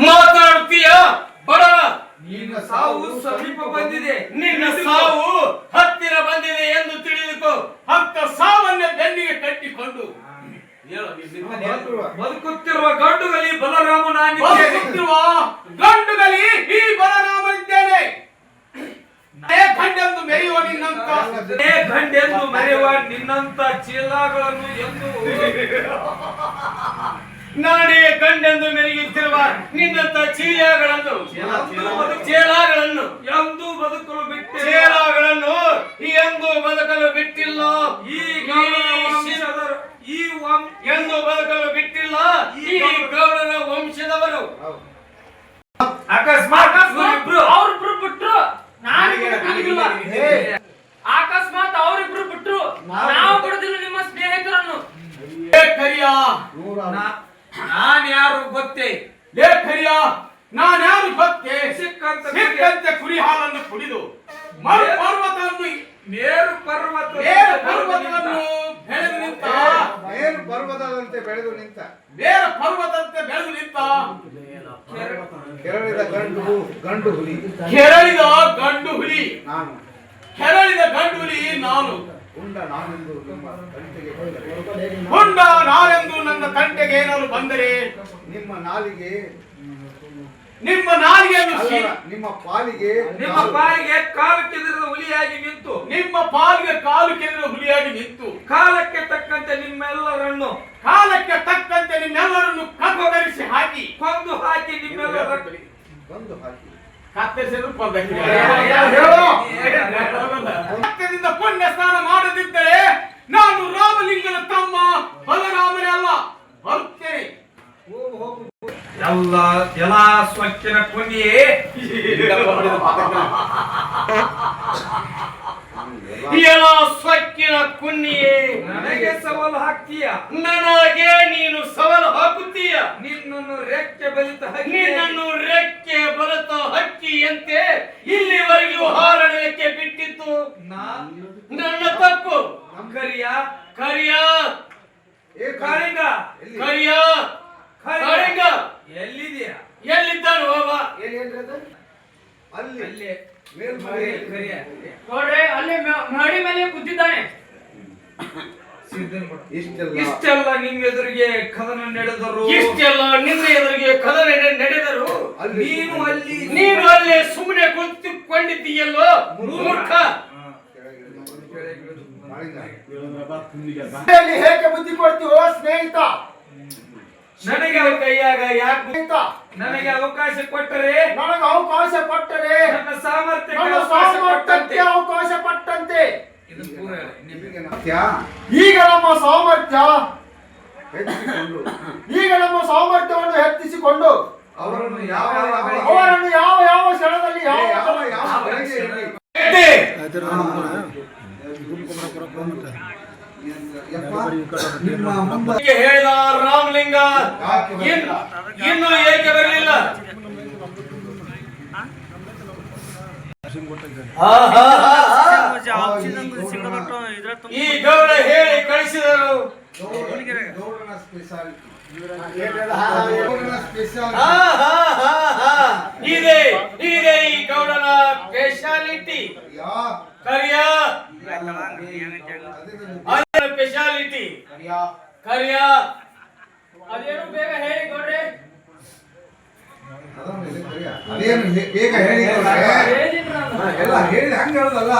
ಮಾತಾಡುತ್ತೀಯ ಬಡ! ನಿನ್ನ ಸಾವು ಸಮೀಪ ಬಂದಿದೆ. ನಿನ್ನ ಸಾವು ಹತ್ತಿರ ಬಂದಿದೆ ಎಂದು ತಿಳಿದುಕೋ. ಹತ್ತ ಸಾವನ್ನ ಬೆನ್ನಿಗೆ ಕಟ್ಟಿಕೊಂಡು. ಬದುಕುತ್ತಿರುವ ಗಂಡುಗಲಿ ಬಲರಾಮನ ಬದುಕುತ್ತಿರುವ ಗಂಡುಗಲಿ ಈ ಬಲರಾಮನಿದ್ದೇನೆ. ಏ ಗಂಡೆಂದು ಮೆರೆಯುವ ನಿನ್ನಂತ. ಏ ಗಂಡೆಂದು ಮೆರೆಯುವ ನಿನ್ನಂತ ಚೀಲಗಳನ್ನು ಎಂದು ನಾನೇ ಗಂಡೆಂದು ಮೆರೆಯುತ್ತಿರುವ ನಿನ್ನಂತ ಚೀಲಗಳನ್ನು ಚೇಳಗಳನ್ನು ಎಂದು ಬದುಕಲು ಬಿಟ್ಟು ಚೇಳಗಳನ್ನು ಎಂದು ಬದುಕಲು ಬಿಟ್ಟಿಲ್ಲ. ಈ ಈ ಎಂದು ಬದುಕಲು ಬಿಟ್ಟಿಲ್ಲ. ಈ ಗೌಡನ ವಂಶದವರು. ಅಕಸ್ಮಾತ್ ಅವ್ರಿಬ್ರು ಅವ್ರಿಬ್ರು ಬಿಟ್ರು ನಾನು ಬಿಡುದಿಲ್ಲ ಅಕಸ್ಮಾತ್ ಅವ್ರಿಬ್ರು ಬಿಟ್ರು ನಾವು ಬಿಡುದಿಲ್ಲ ನಿಮ್ಮ ಸ್ನೇಹಿತರನ್ನು. ಕರಿಯಾ? ಕರಿಯ ಯಾರು ಗೊತ್ತೇ ಲೇ ಕರಿಯ ನಾನ್ ಯಾರು ಗೊತ್ತೇ ಸಿಕ್ಕಂತ ಸಿಕ್ಕಂತೆ ಕುರಿ ಹಾಲನ್ನು ಕುಡಿದು ಮರು ಪರ್ವತವನ್ನು ನೇರು ಪರ್ವತ ನೇರು ಪರ್ವತವನ್ನು ಬೆಳೆದು ನಿಂತ. ಮೇರು ಪರ್ವತದಂತೆ ಬೆಳೆದು ನಿಂತ. ಮೇರು ಪರ್ವತದಂತೆ ಬೆಳೆದು ನಿಂತ. ಕೆರಳಿದ ಗಂಡು ಗಂಡು ಹುಲಿ. ಕೆರಳಿದ ಗಂಡು ಹುಲಿ. ನಾನು. ಕೆರಳಿದ ಗಂಡು ಹುಲಿ ನಾನು. ಉಂಡ ನಾನೆಂದು ನನ್ನ ತಂಟೆಗೆ ಬಂದರೆ. ಹುಂಡ ನಾನೆಂದು ನನ್ನ ತಂಟೆಗೆ ಏನಾದ್ರು ಬಂದರೆ ನಿಮ್ಮ ನಾಲಿಗೆ ನಿಮ್ಮ ನಾಲಿಗೆ ನಿಮ್ಮ ಪಾಲಿಗೆ ನಿಮ್ಮ ಪಾಲಿಗೆ ಕಾಲು ಕೆದರಿದ ಹುಲಿಯಾಗಿ ನಿಂತು. ನಿಮ್ಮ ಪಾಲಿಗೆ ಕಾಲು ಕೆದರಿದ ಹುಲಿಯಾಗಿ ನಿಂತು. ಕಾಲಕ್ಕೆ ತಕ್ಕಂತೆ ನಿಮ್ಮೆಲ್ಲರನ್ನು ಕಾಲಕ್ಕೆ ತಕ್ಕಂತೆ ನಿಮ್ಮೆಲ್ಲರನ್ನು ಕತ್ತರಿಸಿ ಹಾಕಿ. ಕೊಂದು ಹಾಕಿ ನಿಮ್ಮೆಲ್ಲರ ಬಂದು ಹಾಕಿ. ಕತ್ತರಿಸಿದ್ರು ಕೊಂದ ಪುಣ್ಯ ಸ್ನಾನ ಮಾಡದಿದ್ದರೆ ನಾನು ರಾಮಲಿಂಗನ ತಮ್ಮ ಬಲರಾಮನೇ ಅಲ್ಲ ಬರುತ್ತೇನೆ ಎಲ್ಲ ಎಲ್ಲ ಸ್ವಚ್ಛನ ಪುಣ್ಯೇ ಎಲ್ಲ ಸ್ವಕ್ಕಿನ ಕುನ್ನಿಯೇ ನನಗೆ ಸವಾಲು ಹಾಕ್ತೀಯ? ನನಗೆ ನೀನು ಸವಾಲು ಹಾಕುತ್ತೀಯ? ನಿನ್ನನ್ನು ರೆಕ್ಕೆ ಬಲಿತ ನಿನ್ನನ್ನು ರೆಕ್ಕೆ ಬಲತ ಹಕ್ಕಿಯಂತೆ ಇಲ್ಲಿವರೆಗೂ ಹಾರಡಲಿಕ್ಕೆ ಬಿಟ್ಟಿತ್ತು. ನನ್ನ ತಪ್ಪು. ಕರಿಯ? ಕರಿಯ? ಕರಿಯ. ಅಲ್ಲಿ ನೋಡ್ರಿ ಅಲ್ಲಿ ಮಹಡಿ ಮೇಲೆ ಕೂತಿದ್ದಾನೆ. ಇಷ್ಟೆಲ್ಲ ಇಷ್ಟೆಲ್ಲ ನಿಮ್ಮೆದುರಿಗೆ ಕದನ ನಡೆದರು. ಇಷ್ಟೆಲ್ಲ ನಿನ್ನ ಎದುರಿಗೆ ಕದನ ನಡೆ- ನಡೆದರು. ಅಲ್ಲಿ ನೀನು ಅಲ್ಲಿ ನೀನು ಅಲ್ಲಿ ಸುಮ್ಮನೆ ಕುಳಿತುಕೊಂಡಿದ್ದೀಯಲ್ಲೋ ಮೂರ್ಖ. ಹೇಗೆ ಬುದ್ಧಿ ಕೊಡ್ತೀವೋ ಸ್ನೇಹಿತ? ನನಗೆ ಕೈಯಾಗ ಯಾಕೆ ನನಗೆ ಅವಕಾಶ ಕೊಟ್ಟರೆ ನನಗೆ ಅವಕಾಶ ಕೊಟ್ಟರೆ ನನ್ನ ಸಾಮರ್ಥ್ಯ ನನ್ನ ಸಾಮರ್ಥ್ಯಕ್ಕೆ ಅವಕಾಶ ಪಟ್ಟಂತೆ ಇದು ಪೂರ ಈಗ ನಮ್ಮ ಸಾಮರ್ಥ್ಯ ಈಗ ನಮ್ಮ ಸಾಮರ್ಥ್ಯವನ್ನು ಹೆಚ್ಚಿಸಿಕೊಂಡು ಅವರನ್ನು ಯಾವ ಯಾವ ಅವರನ್ನು ಯಾವ ಯಾವ ಸ್ಥಳದಲ್ಲಿ ಯಾವ ಯಾವ ಯಾವ ಹೇಳಿದ ರಾಮಲಿಂಗ? ಇನ್ನು- ಏಕೆ ಬರಲಿಲ್ಲ. ಈ ಗೌಡ ಹೇಳಿ ಕಳಿಸಿದರು. ಇದೆ ಇದೆ ಈ ಗೌಡನ ಸ್ಪೆಷಾಲಿಟಿ ಯಾ. ಕರಿಯ. ಕರಿಯ. ಅದೇನು ಬೇಗ ಹೇಳಿ ಕರಿಯ. ಅದೇನು ಬೇಗ ಹೇಳಿ ಗೌಡ್ರೆ. ಎಲ್ಲ ಹೇಳಿ ಹಂಗ ಹೇಳುದಲ್ಲ.